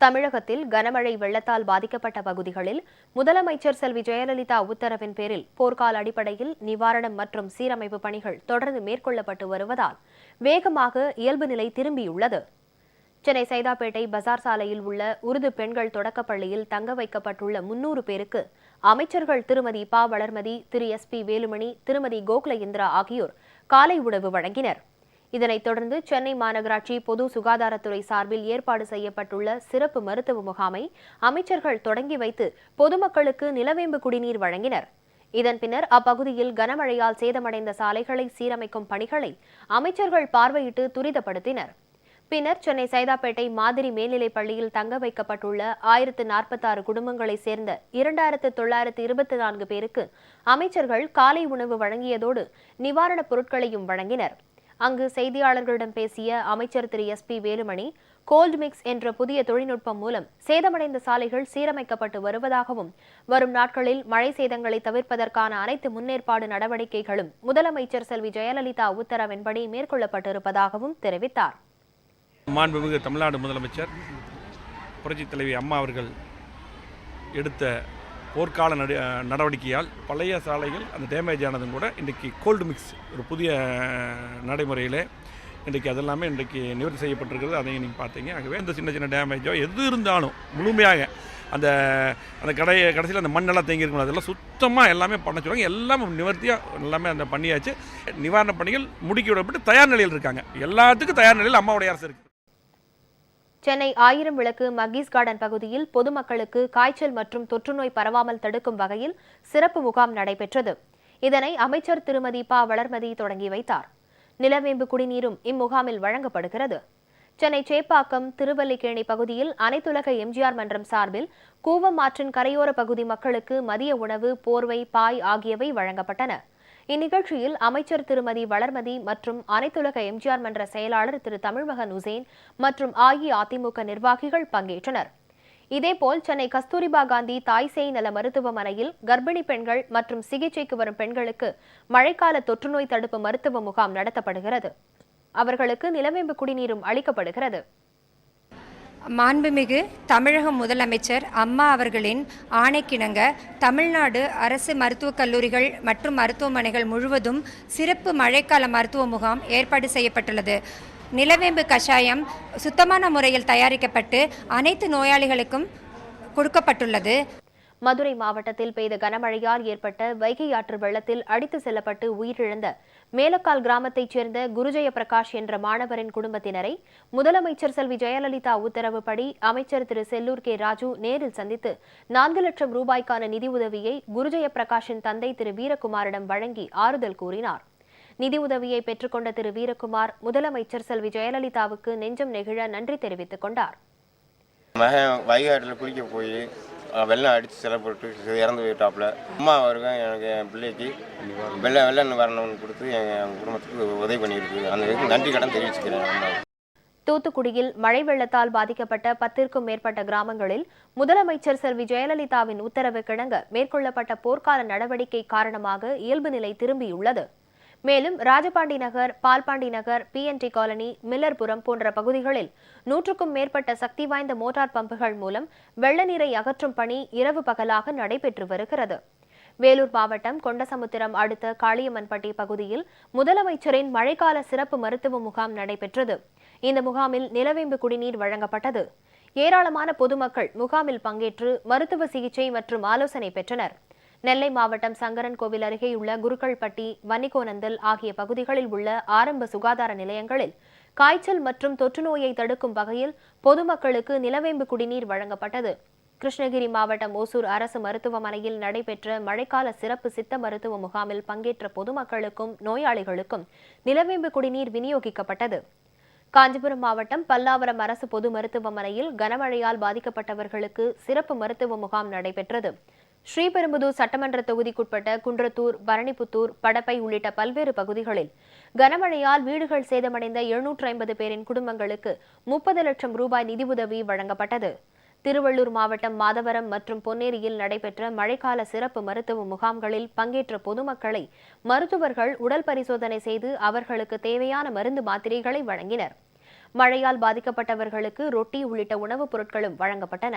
தமிழகத்தில் கனமழை வெள்ளத்தால் பாதிக்கப்பட்ட பகுதிகளில் முதலமைச்சர் செல்வி ஜெயலலிதா உத்தரவின் பேரில் போர்க்கால அடிப்படையில் நிவாரணம் மற்றும் சீரமைப்பு பணிகள் தொடர்ந்து மேற்கொள்ளப்பட்டு வருவதால் வேகமாக இயல்பு நிலை திரும்பியுள்ளது. சென்னை சைதாப்பேட்டை பசார் சாலையில் உள்ள உருது பெண்கள் தொடக்கப்பள்ளியில் தங்க வைக்கப்பட்டுள்ள முன்னூறு பேருக்கு அமைச்சர்கள் திருமதி ப. வளர்மதி திரு. எஸ். பி. வேலுமணி திருமதி கோகுல இந்திரா ஆகியோர் காலை உணவு வழங்கினர். இதனைத் தொடர்ந்து சென்னை மாநகராட்சி பொது சுகாதாரத்துறை சார்பில் ஏற்பாடு செய்யப்பட்டுள்ள சிறப்பு மருத்துவ முகாமை அமைச்சர்கள் தொடங்கி வைத்து பொதுமக்களுக்கு நிலவேம்பு குடிநீர் வழங்கினர். இதன் பின்னர் அப்பகுதியில் கனமழையால் சேதமடைந்த சாலைகளை சீரமைக்கும் பணிகளை அமைச்சர்கள் பார்வையிட்டு துரிதப்படுத்தினர். பின்னர் சென்னை சைதாப்பேட்டை மாதிரி மேல்நிலைப் பள்ளியில் தங்க வைக்கப்பட்டுள்ள ஆயிரத்து நாற்பத்தாறு குடும்பங்களைச் சேர்ந்த இரண்டாயிரத்து தொள்ளாயிரத்து இருபத்தி நான்கு பேருக்கு அமைச்சர்கள் காலை உணவு வழங்கியதோடு நிவாரணப் பொருட்களையும் வழங்கினர். அங்கு செய்தியாளர்களிடம் பேசிய அமைச்சர் Thiru. S. P. Velumani cold mix என்ற புதிய தொழில்நுட்பம் மூலம் சேதமடைந்த சாலைகள் சீரமைக்கப்பட்டு வருவதாகவும் வரும் நாட்களில் மழை சேதங்களை தவிர்ப்பதற்கான அனைத்து முன்னேற்பாடு நடவடிக்கைகளும் முதலமைச்சர் செல்வி ஜெயலலிதா உத்தரவின்படி மேற்கொள்ளப்பட்டிருப்பதாகவும் தெரிவித்தார். மாண்புமிகு தமிழ்நாடு முதலமைச்சர் புரட்சித் தலைவி அம்மா அவர்கள் எடுத்த போர்க்கால நட நடவடிக்கையால் பழைய சாலைகள் அந்த டேமேஜ் ஆனதும் கூட இன்றைக்கி கோல்டு மிக்ஸ் ஒரு புதிய நடைமுறையில் இன்றைக்கி அதெல்லாமே இன்றைக்கு நிவர்த்தி செய்யப்பட்டிருக்கிறது. அதையும் நீங்கள் பார்த்தீங்க. ஆகவே இந்த சின்ன சின்ன டேமேஜோ எது இருந்தாலும் முழுமையாக அந்த அந்த கடையை கடைசியில் அந்த மண்ணெல்லாம் தேங்கியிருக்கணும் அதெல்லாம் சுத்தமாக எல்லாமே பண்ண சொல்லுவாங்க. எல்லாமே நிவர்த்தியாக எல்லாமே அந்த பண்ணியாச்சு. நிவாரணப் பணிகள் முடுக்கி விடப்பட்டு தயார் நிலையில் இருக்காங்க. எல்லாத்துக்கும் தயார் நிலையில் அம்மாவுடைய அரசு இருக்குது சென்னை ஆயிரம் விளக்கு மகீஸ் கார்டன் பகுதியில் பொதுமக்களுக்கு காய்ச்சல் மற்றும் தொற்றுநோய் பரவாமல் தடுக்கும் வகையில் சிறப்பு முகாம் நடைபெற்றது. இதனை அமைச்சர் திருமதி ப. வளர்மதி தொடங்கி வைத்தார். நிலவேம்பு குடிநீரும் இம்முகாமில் வழங்கப்படுகிறது. சென்னை சேப்பாக்கம் திருவல்லிக்கேணி பகுதியில் அனைத்துலக எம்ஜிஆர் மன்றம் சார்பில் கூவம் ஆற்றின் கரையோர பகுதி மக்களுக்கு மதிய உணவு போர்வை பாய் ஆகியவை வழங்கப்பட்டன. இந்நிகழ்ச்சியில் அமைச்சர் திருமதி வளர்மதி மற்றும் அனைத்துலக எம்ஜிஆர் மன்ற செயலாளர் திரு தமிழ்மகன் உசேன் மற்றும் அஇஅதிமுக நிர்வாகிகள் பங்கேற்றனர். இதேபோல் சென்னை கஸ்தூரிபா காந்தி தாய்சேய் நல மருத்துவமனையில் கர்ப்பிணி பெண்கள் மற்றும் சிகிச்சைக்கு வரும் பெண்களுக்கு மழைக்கால தொற்றுநோய் தடுப்பு மருத்துவ முகாம் நடத்தப்படுகிறது. அவர்களுக்கு நிலவேம்பு குடிநீரும் அளிக்கப்படுகிறது. மாண்புமிகு தமிழக முதலமைச்சர் அம்மா அவர்களின் ஆணைக்கிணங்க தமிழ்நாடு அரசு மருத்துவக் கல்லூரிகள் மற்றும் மருத்துவமனைகள் முழுவதும் சிறப்பு மழைக்கால மருத்துவ முகாம் ஏற்பாடு செய்யப்பட்டுள்ளது. நிலவேம்பு கஷாயம் சுத்தமான முறையில் தயாரிக்கப்பட்டு அனைத்து நோயாளிகளுக்கும் கொடுக்கப்பட்டுள்ளது. மதுரை மாவட்டத்தில் பெய்த கனமழையால் ஏற்பட்ட வைகை ஆற்று வெள்ளத்தில் அடித்து செல்லப்பட்டு உயிரிழந்த மேலக்கால் கிராமத்தைச் சேர்ந்த குருஜய பிரகாஷ் என்ற மாணவரின் குடும்பத்தினரை முதலமைச்சர் செல்வி ஜெயலலிதா உத்தரவுப்படி அமைச்சர் திரு செல்லூர் கே ராஜு நேரில் சந்தித்து நான்கு லட்சம் ரூபாய்க்கான நிதி உதவியை குருஜய பிரகாஷின் தந்தை திரு வீரகுமாரிடம் வழங்கி ஆறுதல் கூறினார். நிதி உதவியை பெற்றுக்கொண்ட திரு வீரகுமார் முதலமைச்சர் செல்வி ஜெயலலிதாவுக்கு நெஞ்சம் நெகிழ நன்றி தெரிவித்துக் கொண்டார். மகன் வைகாட்டில் குளிக்க போய் வெள்ளம் அடித்து சிலப்பட்டு இறந்து போயிட்டாப்புல. அம்மா வருவேன் எனக்கு என் பிள்ளைக்கு. வெள்ளம் வெள்ள வரணும்னு கொடுத்து எங்கள் குடும்பத்துக்கு உதவி பண்ணியிருக்கு. அந்த இதுக்கு நன்றி கடன் தெரிவிச்சுக்கிறேன் அம்மா. தூத்துக்குடியில் மழை வெள்ளத்தால் பாதிக்கப்பட்ட பத்திற்கும் மேற்பட்ட கிராமங்களில் முதலமைச்சர் செல்வி ஜெயலலிதாவின் உத்தரவு கிணங்க மேற்கொள்ளப்பட்ட போர்க்கால நடவடிக்கை காரணமாக இயல்பு நிலை திரும்பியுள்ளது. மேலும் ராஜபாண்டி நகர் பால்பாண்டி நகர் பிஎன்டி காலனி மில்லர்புரம் போன்ற பகுதிகளில் நூற்றுக்கும் மேற்பட்ட சக்தி வாய்ந்த மோட்டார் பம்புகள் மூலம் வெள்ள நீரை அகற்றும் பணி இரவு பகலாக நடைபெற்று வருகிறது. வேலூர் மாவட்டம் கொண்டசமுத்திரம் அடுத்த காளியம்மன்பட்டி பகுதியில் முதலமைச்சரின் மழைக்கால சிறப்பு மருத்துவ முகாம் நடைபெற்றது. இந்த முகாமில் நிலவேம்பு குடிநீர் வழங்கப்பட்டது. ஏராளமான பொதுமக்கள் முகாமில் பங்கேற்று மருத்துவ சிகிச்சை மற்றும் ஆலோசனை பெற்றனர். நெல்லை மாவட்டம் சங்கரன் கோவில் அருகேயுள்ள குருக்கள்பட்டி வன்னிகோனந்தல் ஆகிய பகுதிகளில் உள்ள ஆரம்ப சுகாதார நிலையங்களில் காய்ச்சல் மற்றும் தொற்றுநோயை தடுக்கும் வகையில் பொதுமக்களுக்கு நிலவேம்பு குடிநீர் வழங்கப்பட்டது. கிருஷ்ணகிரி மாவட்டம் ஓசூர் அரசு மருத்துவமனையில் நடைபெற்ற மழைக்கால சிறப்பு சித்த மருத்துவ முகாமில் பங்கேற்ற பொதுமக்களுக்கும் நோயாளிகளுக்கும் நிலவேம்பு குடிநீர் விநியோகிக்கப்பட்டது. காஞ்சிபுரம் மாவட்டம் பல்லாவரம் அரசு பொது மருத்துவமனையில் கனமழையால் பாதிக்கப்பட்டவர்களுக்கு சிறப்பு மருத்துவ முகாம் நடைபெற்றது. ஸ்ரீபெரும்புதூர் சட்டமன்ற தொகுதிக்குட்பட்ட குன்றத்தூர் பரணிப்புத்தூர் படப்பை உள்ளிட்ட பல்வேறு பகுதிகளில் கனமழையால் வீடுகள் சேதமடைந்த எழுநூற்று ஐம்பது பேரின் குடும்பங்களுக்கு முப்பது லட்சம் ரூபாய் நிதியுதவி வழங்கப்பட்டது. திருவள்ளூர் மாவட்டம் மாதவரம் மற்றும் பொன்னேரியில் நடைபெற்ற மழைக்கால சிறப்பு மருத்துவ முகாம்களில் பங்கேற்ற பொதுமக்களை மருத்துவர்கள் உடல் பரிசோதனை செய்து அவர்களுக்கு தேவையான மருந்து மாத்திரைகளை வழங்கினர். மழையால் பாதிக்கப்பட்டவர்களுக்கு ரொட்டி உள்ளிட்ட உணவுப் பொருட்களும் வழங்கப்பட்டன.